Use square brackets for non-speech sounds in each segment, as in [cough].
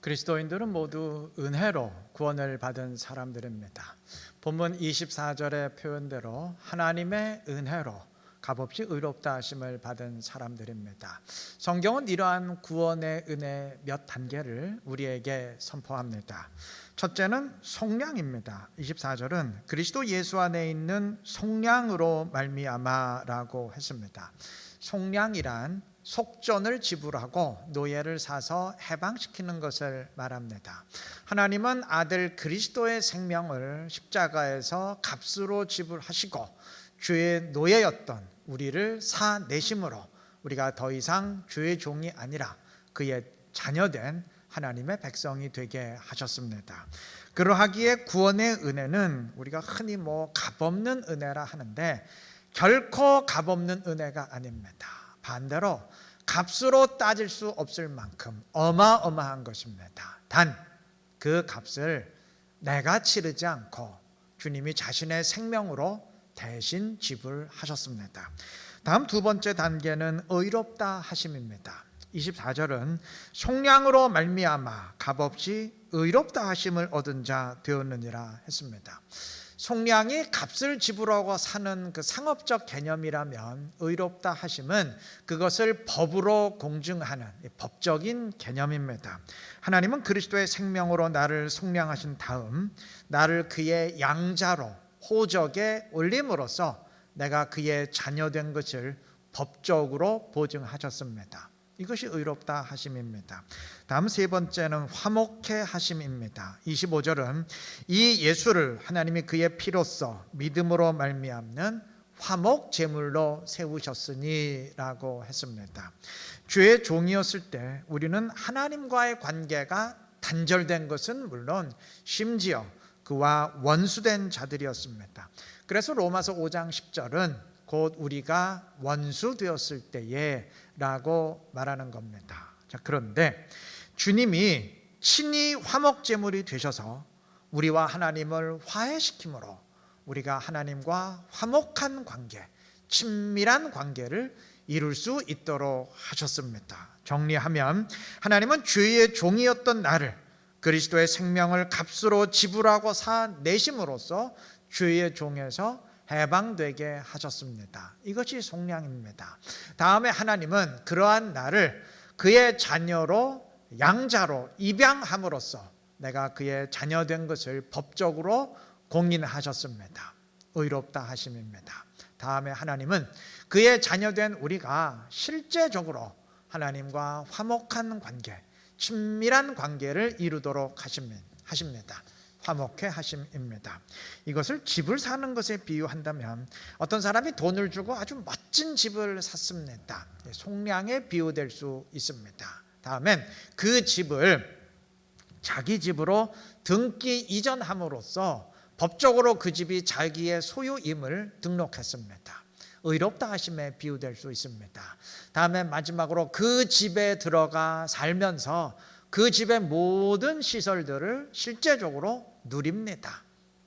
그리스도인들은 모두 은혜로 구원을 받은 사람들입니다. 본문 24절의 표현대로 하나님의 은혜로 값없이 의롭다 하심을 받은 사람들입니다. 성경은 이러한 구원의 은혜 몇 단계를 우리에게 선포합니다. 첫째는 속량입니다. 24절은 그리스도 예수 안에 있는 속량으로 말미암아라고 했습니다. 속량이란 속전을 지불하고 노예를 사서 해방시키는 것을 말합니다. 하나님은 아들 그리스도의 생명을 십자가에서 값으로 지불하시고 죄의 노예였던 우리를 사내심으로 우리가 더 이상 죄의 종이 아니라 그의 자녀된 하나님의 백성이 되게 하셨습니다. 그러하기에 구원의 은혜는 우리가 흔히 뭐 값없는 은혜라 하는데 결코 값없는 은혜가 아닙니다. 반대로 값으로 따질 수 없을 만큼 어마어마한 것입니다. 단 그 값을 내가 치르지 않고 주님이 자신의 생명으로 대신 지불하셨습니다. 다음 두 번째 단계는 의롭다 하심입니다. 24절은 속량으로 말미암아 값없이 의롭다 하심을 얻은 자 되었느니라 했습니다. 속량이 값을 지불하고 사는 그 상업적 개념이라면 의롭다 하심은 그것을 법으로 공증하는 법적인 개념입니다. 하나님은 그리스도의 생명으로 나를 속량하신 다음 나를 그의 양자로 호적에 올림으로써 내가 그의 자녀된 것을 법적으로 보증하셨습니다. 이것이 의롭다 하심입니다. 다음 세 번째는 화목해 하심입니다. 25절은 이 예수를 하나님이 그의 피로써 믿음으로 말미암는 화목 제물로 세우셨으니라고 했습니다. 죄의 종이었을 때 우리는 하나님과의 관계가 단절된 것은 물론 심지어 그와 원수된 자들이었습니다. 그래서 로마서 5장 10절은 곧 우리가 원수 되었을 때에 라고 말하는 겁니다. 자, 그런데 주님이 친히 화목 제물이 되셔서 우리와 하나님을 화해시킴으로 우리가 하나님과 화목한 관계, 친밀한 관계를 이룰 수 있도록 하셨습니다. 정리하면 하나님은 죄의 종이었던 나를 그리스도의 생명을 값으로 지불하고 사 내심으로써 죄의 종에서 해방되게 하셨습니다. 이것이 속량입니다. 다음에 하나님은 그러한 나를 그의 자녀로 양자로 입양함으로써 내가 그의 자녀된 것을 법적으로 공인하셨습니다. 의롭다 하심입니다. 다음에 하나님은 그의 자녀된 우리가 실제적으로 하나님과 화목한 관계, 친밀한 관계를 이루도록 하십니다. 화목해 하심입니다. 이것을 집을 사는 것에 비유한다면 어떤 사람이 돈을 주고 아주 멋진 집을 샀습니다. 속량에 비유될 수 있습니다. 다음엔 그 집을 자기 집으로 등기 이전함으로써 법적으로 그 집이 자기의 소유임을 등록했습니다. 의롭다 하심에 비유될 수 있습니다. 다음에 마지막으로 그 집에 들어가 살면서 그 집의 모든 시설들을 실제적으로 누립니다.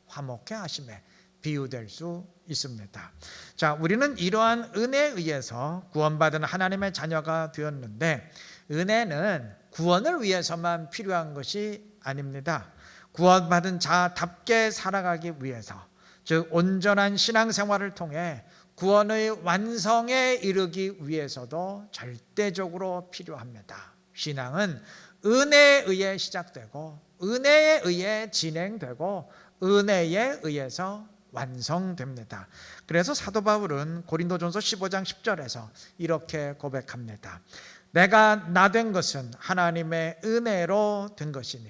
화목해 하심에 비유될 수 있습니다. 자, 우리는 이러한 은혜에 의해서 구원받은 하나님의 자녀가 되었는데 은혜는 구원을 위해서만 필요한 것이 아닙니다. 구원받은 자답게 살아가기 위해서 즉 온전한 신앙생활을 통해 구원의 완성에 이르기 위해서도 절대적으로 필요합니다. 신앙은 은혜에 의해 시작되고 은혜에 의해 진행되고 은혜에 의해서 완성됩니다. 그래서 사도 바울은 고린도전서 15장 10절에서 이렇게 고백합니다. 내가 나 된 것은 하나님의 은혜로 된 것이니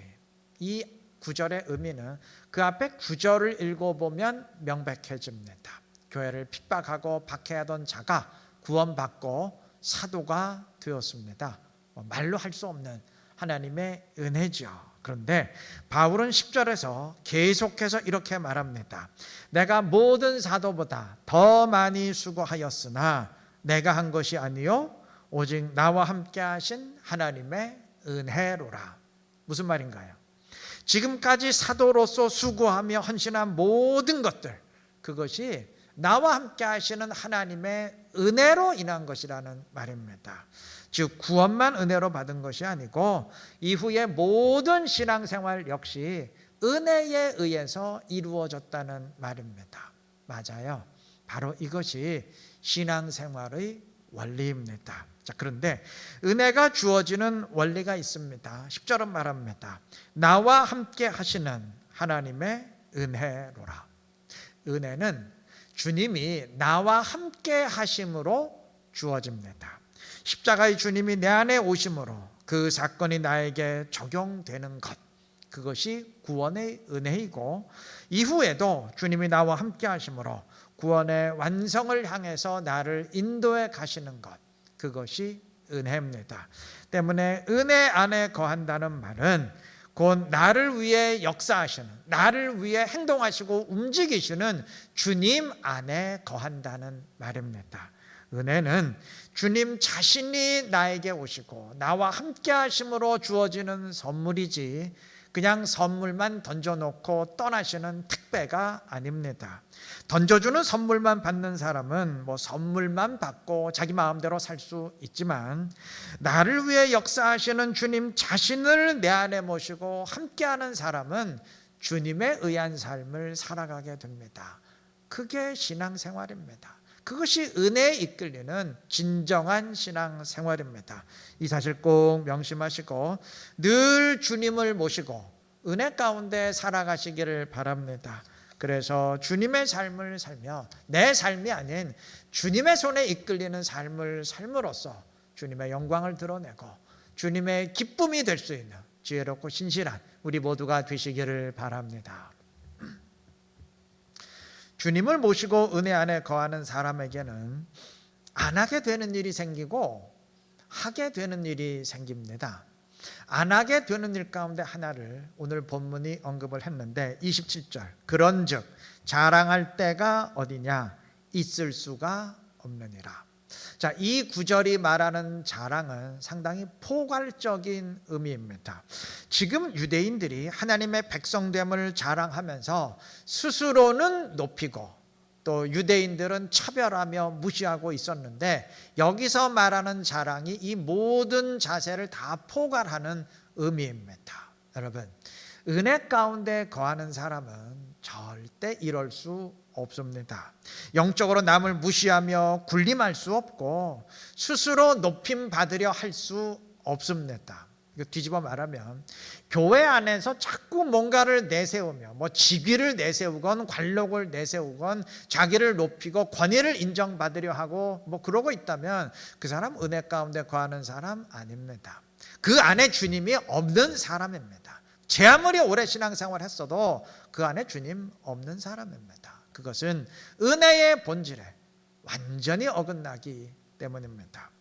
이 구절의 의미는 그 앞에 구절을 읽어보면 명백해집니다. 교회를 핍박하고 박해하던 자가 구원받고 사도가 되었습니다. 뭐 말로 할 수 없는 하나님의 은혜죠. 그런데 바울은 10절에서 계속해서 이렇게 말합니다. 내가 모든 사도보다 더 많이 수고하였으나 내가 한 것이 아니요 오직 나와 함께 하신 하나님의 은혜로라. 무슨 말인가요? 지금까지 사도로서 수고하며 헌신한 모든 것들 그것이 나와 함께 하시는 하나님의 은혜로 인한 것이라는 말입니다. 즉 구원만 은혜로 받은 것이 아니고 이후의 모든 신앙생활 역시 은혜에 의해서 이루어졌다는 말입니다. 맞아요. 바로 이것이 신앙생활의 원리입니다. 자, 그런데 은혜가 주어지는 원리가 있습니다. 10절은 말합니다. 나와 함께 하시는 하나님의 은혜로라. 은혜는 주님이 나와 함께 하심으로 주어집니다. 십자가의 주님이 내 안에 오심으로 그 사건이 나에게 적용되는 것. 그것이 구원의 은혜이고 이후에도 주님이 나와 함께 하심으로 구원의 완성을 향해서 나를 인도해 가시는 것. 그것이 은혜입니다. 때문에 은혜 안에 거한다는 말은 곧 나를 위해 역사하시는, 나를 위해 행동하시고 움직이시는 주님 안에 거한다는 말입니다. 은혜는 주님 자신이 나에게 오시고 나와 함께 하심으로 주어지는 선물이지 그냥 선물만 던져놓고 떠나시는 특배가 아닙니다. 던져주는 선물만 받는 사람은 뭐 선물만 받고 자기 마음대로 살 수 있지만 나를 위해 역사하시는 주님 자신을 내 안에 모시고 함께하는 사람은 주님에 의한 삶을 살아가게 됩니다. 그게 신앙생활입니다. 그것이 은혜에 이끌리는 진정한 신앙 생활입니다. 이 사실 꼭 명심하시고 늘 주님을 모시고 은혜 가운데 살아가시기를 바랍니다. 그래서 주님의 삶을 살며 내 삶이 아닌 주님의 손에 이끌리는 삶을 삶으로써 주님의 영광을 드러내고 주님의 기쁨이 될 수 있는 지혜롭고 신실한 우리 모두가 되시기를 바랍니다. 주님을 모시고 은혜 안에 거하는 사람에게는 안 하게 되는 일이 생기고 하게 되는 일이 생깁니다. 안 하게 되는 일 가운데 하나를 오늘 본문이 언급을 했는데 27절 그런즉 자랑할 때가 어디냐 있을 수가 없느니라. 자, 이 구절이 말하는 자랑은 상당히 포괄적인 의미입니다. 지금 유대인들이 하나님의 백성됨을 자랑하면서 스스로는 높이고 또 유대인들은 차별하며 무시하고 있었는데 여기서 말하는 자랑이 이 모든 자세를 다 포괄하는 의미입니다. 여러분, 은혜 가운데 거하는 사람은 절대 이럴 수 없습니다. 영적으로 남을 무시하며 군림할 수 없고 스스로 높임 받으려 할 수 없습니다. 이거 뒤집어 말하면 교회 안에서 자꾸 뭔가를 내세우며 뭐 직위를 내세우건 관록을 내세우건 자기를 높이고 권위를 인정받으려 하고 뭐 그러고 있다면 그 사람 은혜 가운데 거하는 사람 아닙니다. 그 안에 주님이 없는 사람입니다. 제 아무리 오래 신앙생활 했어도 그 안에 주님 없는 사람입니다. 그것은 은혜의 본질에 완전히 어긋나기 때문입니다.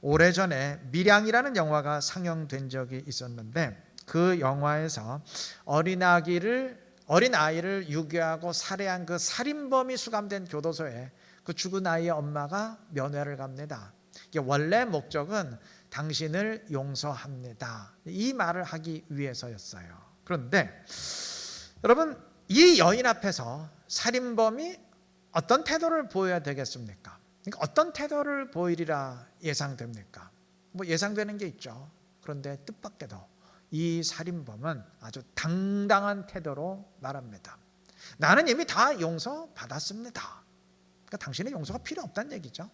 오래전에 미량이라는 영화가 상영된 적이 있었는데 그 영화에서 어린아기를 어린 아이를 유괴하고 살해한 그 살인범이 수감된 교도소에 그 죽은 아이의 엄마가 면회를 갑니다. 이게 원래 목적은 당신을 용서합니다. 이 말을 하기 위해서였어요. 그런데 여러분 이 여인 앞에서 살인범이 어떤 태도를 보여야 되겠습니까? 그러니까 어떤 태도를 보이리라 예상됩니까? 뭐 예상되는 게 있죠. 그런데 뜻밖에도 이 살인범은 아주 당당한 태도로 말합니다. 나는 이미 다 용서 받았습니다. 그러니까 당신의 용서가 필요 없다는 얘기죠.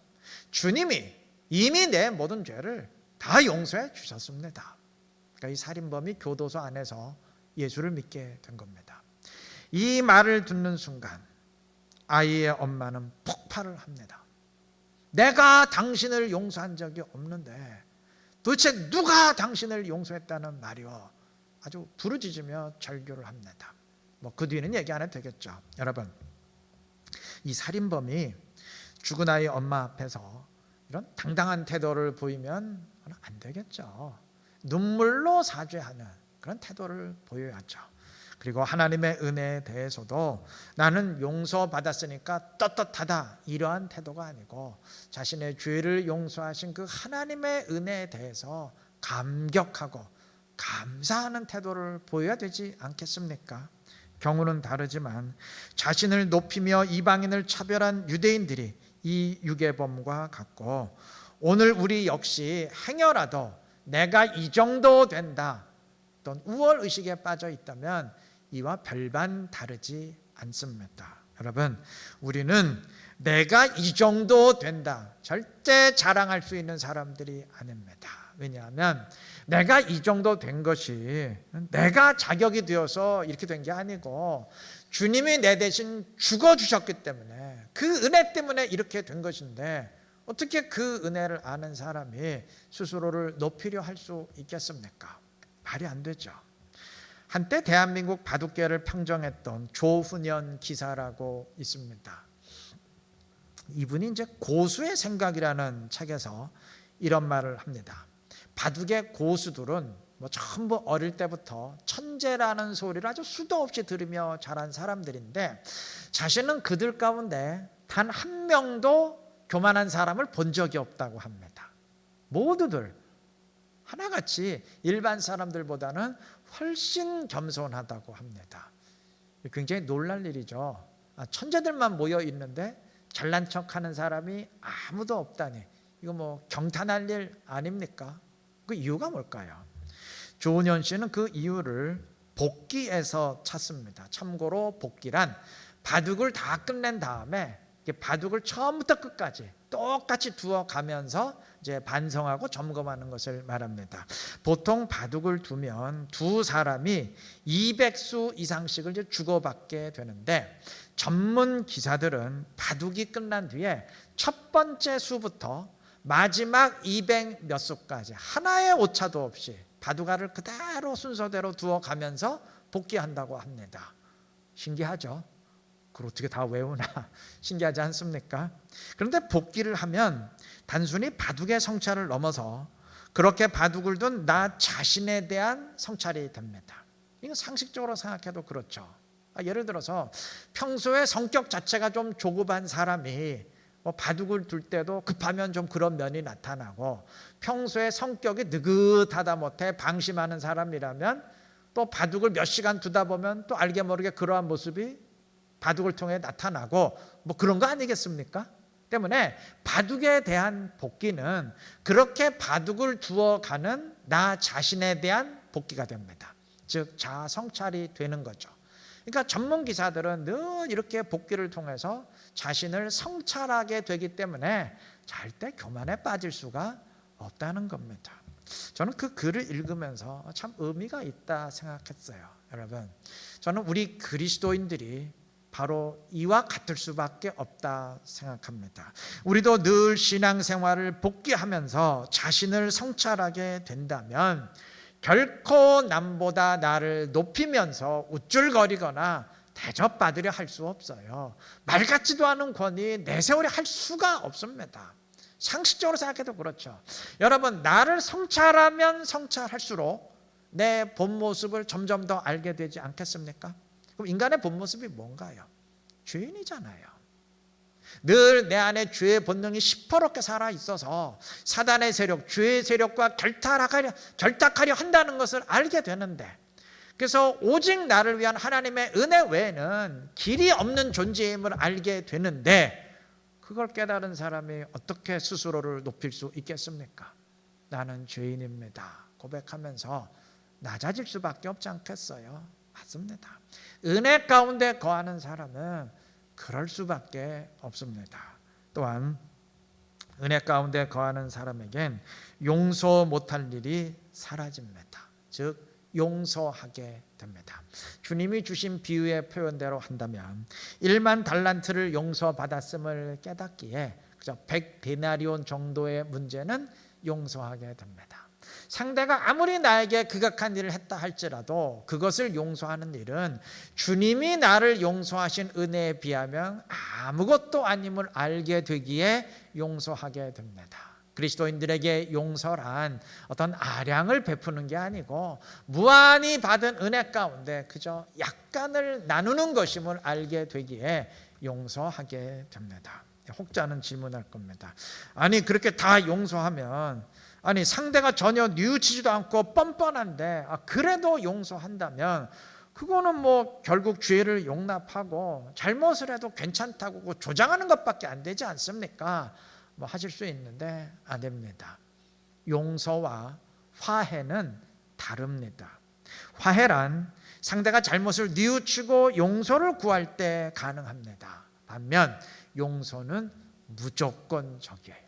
주님이 이미 내 모든 죄를 다 용서해 주셨습니다. 그러니까 이 살인범이 교도소 안에서 예수를 믿게 된 겁니다. 이 말을 듣는 순간 아이의 엄마는 폭발을 합니다. 내가 당신을 용서한 적이 없는데 도대체 누가 당신을 용서했다는 말이요. 아주 부르짖으며 절교를 합니다. 뭐 그 뒤는 얘기 안 해도 되겠죠. 여러분, 이 살인범이 죽은 아이 엄마 앞에서 이런 당당한 태도를 보이면 안 되겠죠. 눈물로 사죄하는 그런 태도를 보여야죠. 그리고 하나님의 은혜에 대해서도 나는 용서받았으니까 떳떳하다 이러한 태도가 아니고 자신의 죄를 용서하신 그 하나님의 은혜에 대해서 감격하고 감사하는 태도를 보여야 되지 않겠습니까? 경우는 다르지만 자신을 높이며 이방인을 차별한 유대인들이 이 유괴범과 같고 오늘 우리 역시 행여라도 내가 이 정도 된다 어떤 우월 의식에 빠져 있다면 이와 별반 다르지 않습니다. 여러분, 우리는 내가 이 정도 된다. 절대 자랑할 수 있는 사람들이 아닙니다. 왜냐하면 내가 이 정도 된 것이 내가 자격이 되어서 이렇게 된 게 아니고 주님이 내 대신 죽어 주셨기 때문에 그 은혜 때문에 이렇게 된 것인데 어떻게 그 은혜를 아는 사람이 스스로를 높이려 할 수 있겠습니까? 말이 안 되죠. 한때 대한민국 바둑계를 평정했던 조훈현 기사라고 있습니다. 이분이 이제 고수의 생각이라는 책에서 이런 말을 합니다. 바둑의 고수들은 뭐 전부 어릴 때부터 천재라는 소리를 아주 수도 없이 들으며 자란 사람들인데 자신은 그들 가운데 단 한 명도 교만한 사람을 본 적이 없다고 합니다. 모두들 하나같이 일반 사람들보다는 훨씬 겸손하다고 합니다. 굉장히 놀랄 일이죠. 아, 천재들만 모여 있는데 잘난 척하는 사람이 아무도 없다니 이거 뭐 경탄할 일 아닙니까? 그 이유가 뭘까요? 조은현 씨는 그 이유를 복기에서 찾습니다. 참고로 복기란 바둑을 다 끝낸 다음에 바둑을 처음부터 끝까지 똑같이 두어 가면서 이제 반성하고 점검하는 것을 말합니다. 보통 바둑을 두면 두 사람이 200수 이상씩을 이제 주고받게 되는데 전문 기사들은 바둑이 끝난 뒤에 첫 번째 수부터 마지막 200 몇 수까지 하나의 오차도 없이 바둑알을 그대로 순서대로 두어 가면서 복귀한다고 합니다. 신기하죠? 그걸 어떻게 다 외우나 [laughs] 신기하지 않습니까? 그런데 복귀를 하면 단순히 바둑의 성찰을 넘어서 그렇게 바둑을 둔 나 자신에 대한 성찰이 됩니다. 이거 상식적으로 생각해도 그렇죠. 아, 예를 들어서 평소에 성격 자체가 좀 조급한 사람이 뭐 바둑을 둘 때도 급하면 좀 그런 면이 나타나고 평소에 성격이 느긋하다 못해 방심하는 사람이라면 또 바둑을 몇 시간 두다 보면 또 알게 모르게 그러한 모습이 바둑을 통해 나타나고 뭐 그런 거 아니겠습니까? 때문에 바둑에 대한 복귀는 그렇게 바둑을 두어가는 나 자신에 대한 복귀가 됩니다. 즉 자아 성찰이 되는 거죠. 그러니까 전문 기사들은 늘 이렇게 복귀를 통해서 자신을 성찰하게 되기 때문에 절대 교만에 빠질 수가 없다는 겁니다. 저는 그 글을 읽으면서 참 의미가 있다 생각했어요. 여러분, 저는 우리 그리스도인들이 바로 이와 같을 수밖에 없다 생각합니다. 우리도 늘 신앙생활을 복귀하면서 자신을 성찰하게 된다면 결코 남보다 나를 높이면서 우쭐거리거나 대접받으려 할 수 없어요. 말 같지도 않은 권위 내세우려 할 수가 없습니다. 상식적으로 생각해도 그렇죠. 여러분, 나를 성찰하면 성찰할수록 내 본 모습을 점점 더 알게 되지 않겠습니까? 그럼 인간의 본 모습이 뭔가요? 죄인이잖아요. 늘 내 안에 죄의 본능이 시퍼렇게 살아 있어서 사단의 세력, 죄의 세력과 결탁하려, 결탁하려 한다는 것을 알게 되는데 그래서 오직 나를 위한 하나님의 은혜 외에는 길이 없는 존재임을 알게 되는데 그걸 깨달은 사람이 어떻게 스스로를 높일 수 있겠습니까? 나는 죄인입니다. 고백하면서 낮아질 수밖에 없지 않겠어요? 맞습니다. 은혜 가운데 거하는 사람은 그럴 수밖에 없습니다. 또한 은혜 가운데 거하는 사람에겐 용서 못할 일이 사라집니다. 즉 용서하게 됩니다. 주님이 주신 비유의 표현대로 한다면 1만 달란트를 용서받았음을 깨닫기에 그저 100데나리온 정도의 문제는 용서하게 됩니다. 상대가 아무리 나에게 극악한 일을 했다 할지라도 그것을 용서하는 일은 주님이 나를 용서하신 은혜에 비하면 아무것도 아님을 알게 되기에 용서하게 됩니다. 그리스도인들에게 용서란 어떤 아량을 베푸는 게 아니고 무한히 받은 은혜 가운데 그저 약간을 나누는 것임을 알게 되기에 용서하게 됩니다. 혹자는 질문할 겁니다. 아니 그렇게 다 용서하면 아니 상대가 전혀 뉘우치지도 않고 뻔뻔한데 아, 그래도 용서한다면 그거는 뭐 결국 죄를 용납하고 잘못을 해도 괜찮다고 그거 조장하는 것밖에 안 되지 않습니까? 뭐 하실 수 있는데 안 됩니다. 용서와 화해는 다릅니다. 화해란 상대가 잘못을 뉘우치고 용서를 구할 때 가능합니다. 반면 용서는 무조건적이에요.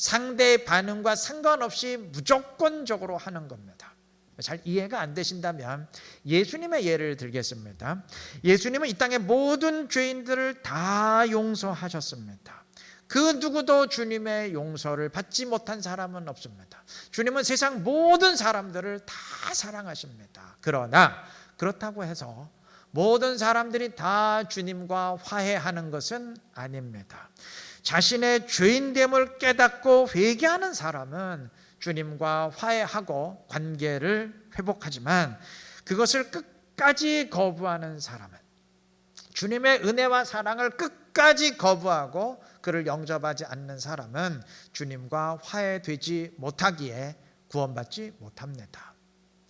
상대의 반응과 상관없이 무조건적으로 하는 겁니다. 잘 이해가 안 되신다면 예수님의 예를 들겠습니다. 예수님은 이 땅의 모든 죄인들을 다 용서하셨습니다. 그 누구도 주님의 용서를 받지 못한 사람은 없습니다. 주님은 세상 모든 사람들을 다 사랑하십니다. 그러나 그렇다고 해서 모든 사람들이 다 주님과 화해하는 것은 아닙니다. 자신의 죄인됨을 깨닫고 회개하는 사람은 주님과 화해하고 관계를 회복하지만 그것을 끝까지 거부하는 사람은 주님의 은혜와 사랑을 끝까지 거부하고 그를 영접하지 않는 사람은 주님과 화해되지 못하기에 구원받지 못합니다.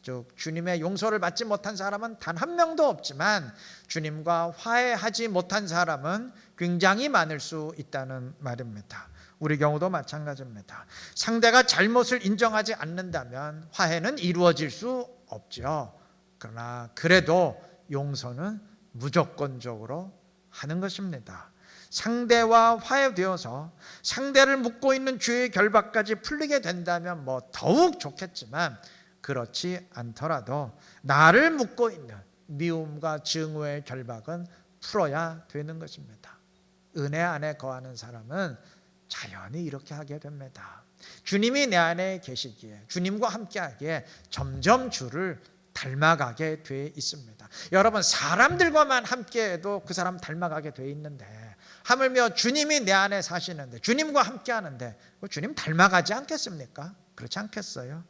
즉 주님의 용서를 받지 못한 사람은 단 한 명도 없지만 주님과 화해하지 못한 사람은 굉장히 많을 수 있다는 말입니다. 우리 경우도 마찬가지입니다. 상대가 잘못을 인정하지 않는다면 화해는 이루어질 수 없죠. 그러나 그래도 용서는 무조건적으로 하는 것입니다. 상대와 화해되어서 상대를 묻고 있는 죄의 결박까지 풀리게 된다면 뭐 더욱 좋겠지만 그렇지 않더라도 나를 묻고 있는 미움과 증오의 결박은 풀어야 되는 것입니다. 은혜 안에 거하는 사람은 자연히 이렇게 하게 됩니다. 주님이 내 안에 계시기에 주님과 함께하기에 점점 주를 닮아가게 돼 있습니다. 여러분 사람들과만 함께해도 그 사람 닮아가게 돼 있는데 하물며 주님이 내 안에 사시는데 주님과 함께하는데 주님 닮아가지 않겠습니까? 그렇지 않겠어요?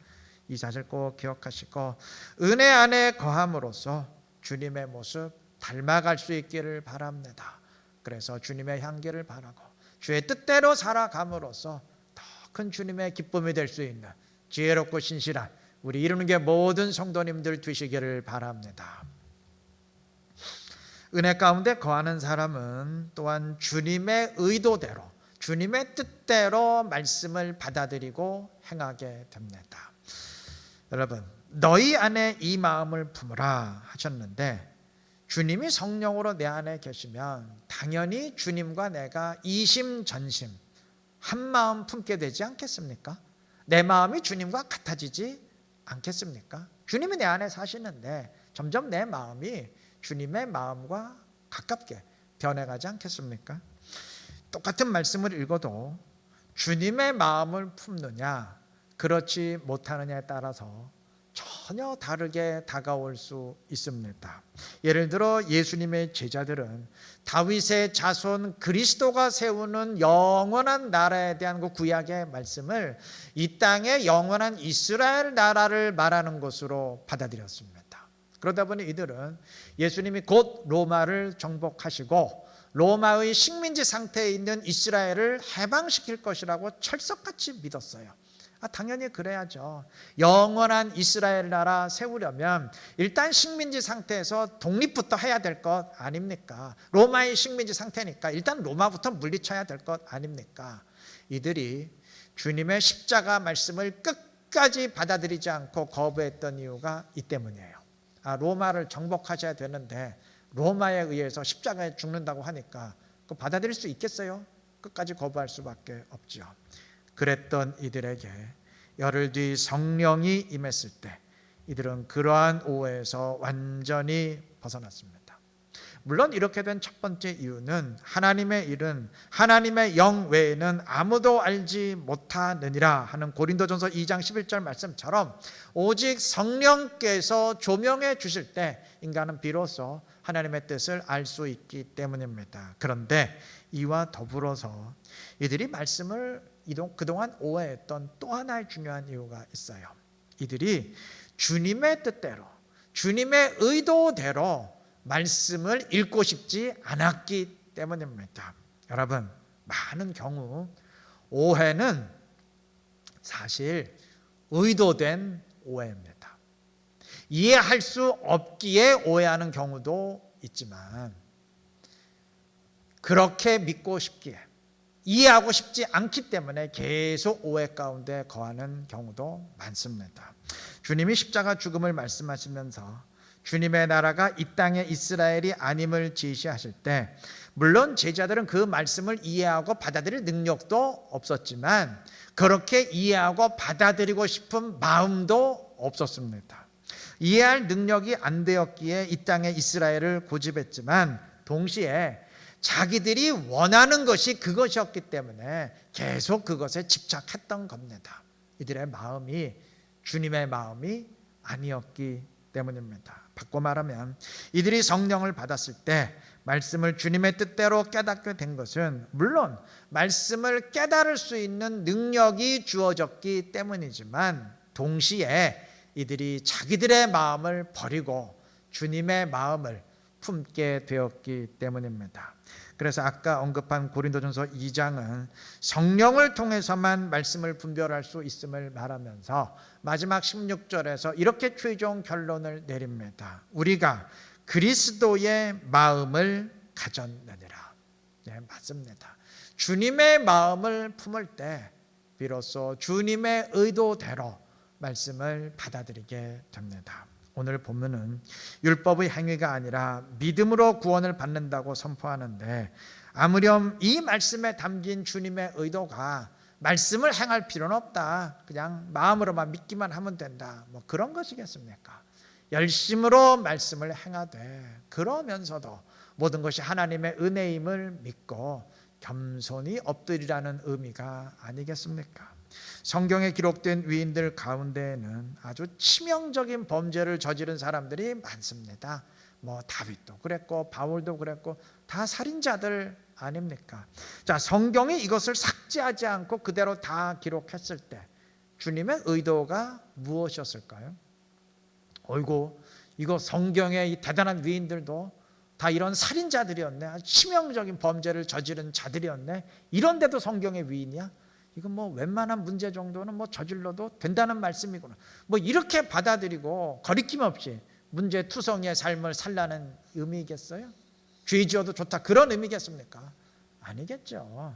이 사실 꼭 기억하시고 은혜 안에 거함으로써 주님의 모습 닮아갈 수 있기를 바랍니다. 그래서 주님의 향기를 바라고 주의 뜻대로 살아감으로써 더 큰 주님의 기쁨이 될 수 있는 지혜롭고 신실한 우리 이루는 게 모든 성도님들 되시기를 바랍니다. 은혜 가운데 거하는 사람은 또한 주님의 의도대로 주님의 뜻대로 말씀을 받아들이고 행하게 됩니다. 여러분, 너희 안에 이 마음을 품으라 하셨는데 주님이 성령으로 내 안에 계시면 당연히 주님과 내가 이심전심 한 마음 품게 되지 않겠습니까? 내 마음이 주님과 같아지지 않겠습니까? 주님이 내 안에 사시는데 점점 내 마음이 주님의 마음과 가깝게 변해가지 않겠습니까? 똑같은 말씀을 읽어도 주님의 마음을 품느냐, 그렇지 못하느냐에 따라서 전혀 다르게 다가올 수 있습니다. 예를 들어 예수님의 제자들은 다윗의 자손 그리스도가 세우는 영원한 나라에 대한 그 구약의 말씀을 이 땅의 영원한 이스라엘 나라를 말하는 것으로 받아들였습니다. 그러다 보니 이들은 예수님이 곧 로마를 정복하시고 로마의 식민지 상태에 있는 이스라엘을 해방시킬 것이라고 철석같이 믿었어요. 아, 당연히 그래야죠. 영원한 이스라엘 나라 세우려면 일단 식민지 상태에서 독립부터 해야 될 것 아닙니까? 로마의 식민지 상태니까 일단 로마부터 물리쳐야 될 것 아닙니까? 이들이 주님의 십자가 말씀을 끝까지 받아들이지 않고 거부했던 이유가 이 때문이에요. 아, 로마를 정복하셔야 되는데 로마에 의해서 십자가에 죽는다고 하니까 그 받아들일 수 있겠어요? 끝까지 거부할 수밖에 없죠. 그랬던 이들에게 열흘 뒤 성령이 임했을 때 이들은 그러한 오해에서 완전히 벗어났습니다. 물론 이렇게 된 첫 번째 이유는 하나님의 일은 하나님의 영 외에는 아무도 알지 못하느니라 하는 고린도전서 2장 11절 말씀처럼 오직 성령께서 조명해 주실 때 인간은 비로소 하나님의 뜻을 알 수 있기 때문입니다. 그런데 이와 더불어서 이들이 말씀을 그동안 오해했던 또 하나의 중요한 이유가 있어요. 이들이 주님의 뜻대로 주님의 의도대로 말씀을 읽고 싶지 않았기 때문입니다. 여러분, 많은 경우 오해는 사실 의도된 오해입니다. 이해할 수 없기에 오해하는 경우도 있지만 그렇게 믿고 싶기에 이해하고 싶지 않기 때문에 계속 오해 가운데 거하는 경우도 많습니다. 주님이 십자가 죽음을 말씀하시면서 주님의 나라가 이 땅의 이스라엘이 아님을 제시하실 때 물론 제자들은 그 말씀을 이해하고 받아들일 능력도 없었지만 그렇게 이해하고 받아들이고 싶은 마음도 없었습니다. 이해할 능력이 안 되었기에 이 땅에 이스라엘을 고집했지만 동시에 자기들이 원하는 것이 그것이었기 때문에 계속 그것에 집착했던 겁니다. 이들의 마음이 주님의 마음이 아니었기 때문입니다. 바꿔 말하면 이들이 성령을 받았을 때 말씀을 주님의 뜻대로 깨닫게 된 것은 물론 말씀을 깨달을 수 있는 능력이 주어졌기 때문이지만 동시에 이들이 자기들의 마음을 버리고 주님의 마음을 품게 되었기 때문입니다. 그래서 아까 언급한 고린도전서 2장은 성령을 통해서만 말씀을 분별할 수 있음을 말하면서 마지막 16절에서 이렇게 최종 결론을 내립니다. 우리가 그리스도의 마음을 가졌느니라. 네, 맞습니다. 주님의 마음을 품을 때 비로소 주님의 의도대로 말씀을 받아들이게 됩니다. 오늘 본문은 율법의 행위가 아니라 믿음으로 구원을 받는다고 선포하는데 아무렴 이 말씀에 담긴 주님의 의도가 말씀을 행할 필요는 없다. 그냥 마음으로만 믿기만 하면 된다. 뭐 그런 것이겠습니까? 열심으로 말씀을 행하되 그러면서도 모든 것이 하나님의 은혜임을 믿고 겸손히 엎드리라는 의미가 아니겠습니까? 성경에 기록된 위인들 가운데에는 아주 치명적인 범죄를 저지른 사람들이 많습니다. 뭐 다윗도 그랬고 바울도 그랬고 다 살인자들 아닙니까? 자, 성경이 이것을 삭제하지 않고 그대로 다 기록했을 때 주님의 의도가 무엇이었을까요? 어이고 이거 성경의 이 대단한 위인들도 다 이런 살인자들이었네. 치명적인 범죄를 저지른 자들이었네. 이런데도 성경의 위인이야? 이건 뭐 웬만한 문제 정도는 뭐 저질러도 된다는 말씀이구나. 뭐 이렇게 받아들이고 거리낌 없이 문제 투성이의 삶을 살라는 의미겠어요? 죄 지어도 좋다 그런 의미겠습니까? 아니겠죠.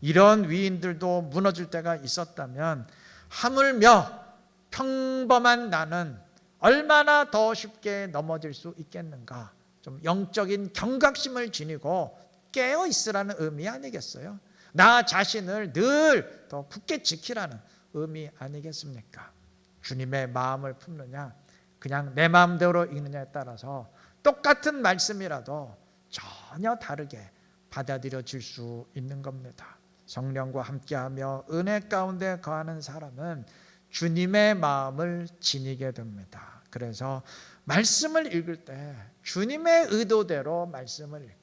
이런 위인들도 무너질 때가 있었다면 하물며 평범한 나는 얼마나 더 쉽게 넘어질 수 있겠는가? 좀 영적인 경각심을 지니고 깨어 있으라는 의미 아니겠어요? 나 자신을 늘 더 굳게 지키라는 의미 아니겠습니까? 주님의 마음을 품느냐, 그냥 내 마음대로 읽느냐에 따라서 똑같은 말씀이라도 전혀 다르게 받아들여질 수 있는 겁니다. 성령과 함께하며 은혜 가운데 거하는 사람은 주님의 마음을 지니게 됩니다. 그래서 말씀을 읽을 때 주님의 의도대로 말씀을 읽고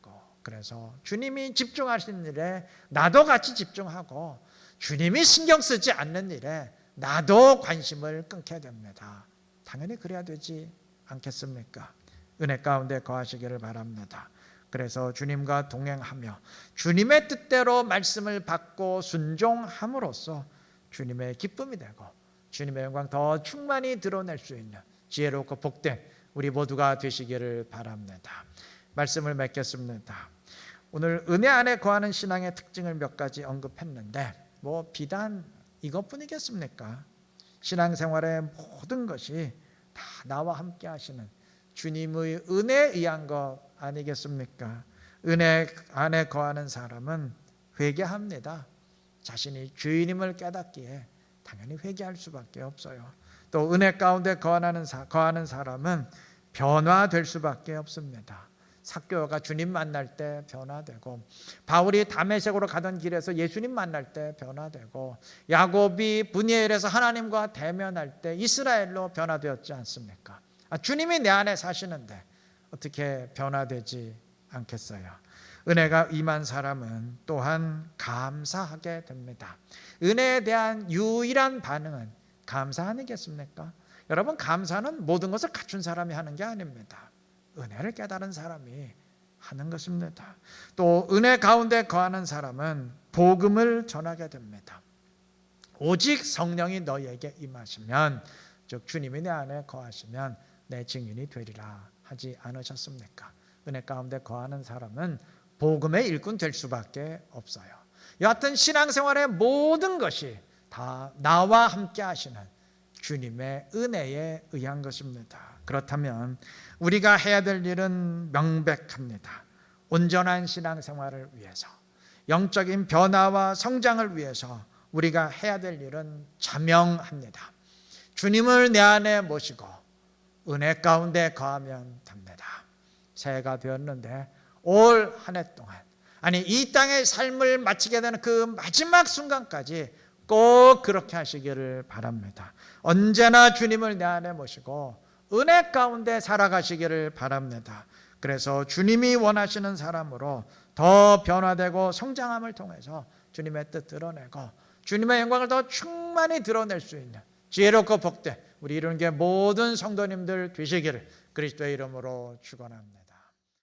그래서 주님이 집중하신 일에 나도 같이 집중하고 주님이 신경 쓰지 않는 일에 나도 관심을 끊게 됩니다. 당연히 그래야 되지 않겠습니까? 은혜 가운데 거하시기를 바랍니다. 그래서 주님과 동행하며 주님의 뜻대로 말씀을 받고 순종함으로써 주님의 기쁨이 되고 주님의 영광 더 충만히 드러낼 수 있는 지혜롭고 복된 우리 모두가 되시기를 바랍니다. 말씀을 맺겠습니다. 오늘 은혜 안에 거하는 신앙의 특징을 몇 가지 언급했는데 뭐 비단 이것뿐이겠습니까? 신앙생활의 모든 것이 다 나와 함께 하시는 주님의 은혜에 의한 것 아니겠습니까? 은혜 안에 거하는 사람은 회개합니다. 자신이 주인임을 깨닫기에 당연히 회개할 수밖에 없어요. 또 은혜 가운데 거하는, 사, 거하는 사람은 변화될 수밖에 없습니다. 사교가 주님 만날 때 변화되고 바울이 다메섹으로 가던 길에서 예수님 만날 때 변화되고 야곱이 분이엘에서 하나님과 대면할 때 이스라엘로 변화되었지 않습니까? 아, 주님이 내 안에 사시는데 어떻게 변화되지 않겠어요? 은혜가 임한 사람은 또한 감사하게 됩니다. 은혜에 대한 유일한 반응은 감사 아니겠습니까? 여러분 감사는 모든 것을 갖춘 사람이 하는 게 아닙니다. 은혜를 깨달은 사람이 하는 것입니다. 또 은혜 가운데 거하는 사람은 복음을 전하게 됩니다. 오직 성령이 너희에게 임하시면 즉 주님이 내 안에 거하시면 내 증인이 되리라 하지 않으셨습니까? 은혜 가운데 거하는 사람은 복음의 일꾼 될 수밖에 없어요. 여하튼 신앙생활의 모든 것이 다 나와 함께 하시는 주님의 은혜에 의한 것입니다. 그렇다면 우리가 해야 될 일은 명백합니다. 온전한 신앙생활을 위해서 영적인 변화와 성장을 위해서 우리가 해야 될 일은 자명합니다. 주님을 내 안에 모시고 은혜 가운데 거하면 됩니다. 새해가 되었는데 올 한 해 동안 아니 이 땅의 삶을 마치게 되는 그 마지막 순간까지 꼭 그렇게 하시기를 바랍니다. 언제나 주님을 내 안에 모시고 은혜 가운데 살아가시기를 바랍니다. 그래서 주님이 원하시는 사람으로 더 변화되고 성장함을 통해서 주님의 뜻 드러내고 주님의 영광을 더 충만히 드러낼 수 있는 지혜롭고 복된 우리 이런 게 모든 성도님들 되시기를 그리스도의 이름으로 축원합니다.